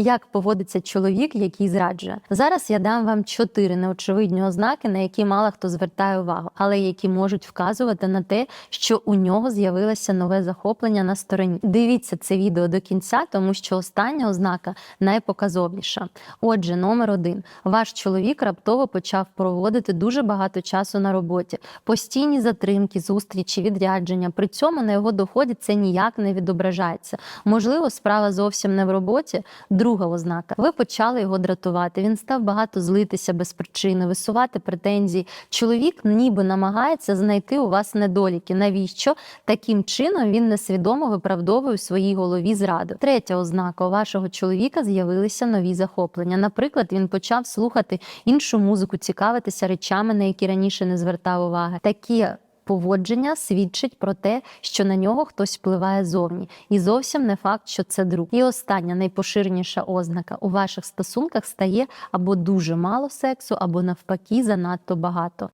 Як поводиться чоловік, який зраджує? Зараз я дам вам чотири неочевидні ознаки, на які мало хто звертає увагу, але які можуть вказувати на те, що у нього з'явилося нове захоплення на стороні. Дивіться це відео до кінця, тому що остання ознака найпоказовніша. Отже, номер один: ваш чоловік раптово почав проводити дуже багато часу на роботі, постійні затримки, зустрічі, відрядження. При цьому на його доході це ніяк не відображається. Можливо, справа зовсім не в роботі. Друга ознака: ви почали його дратувати. Він став багато злитися без причини, висувати претензії. Чоловік ніби намагається знайти у вас недоліки. Навіщо таким чином він несвідомо виправдовує у своїй голові зраду? Третя ознака: у вашого чоловіка з'явилися нові захоплення. Наприклад, він почав слухати іншу музику, цікавитися речами, на які раніше не звертав уваги. Такі поводження свідчить про те, що на нього хтось впливає зовні, і зовсім не факт, що це друг. І остання найпоширеніша ознака у ваших стосунках стає або дуже мало сексу, або навпаки, занадто багато.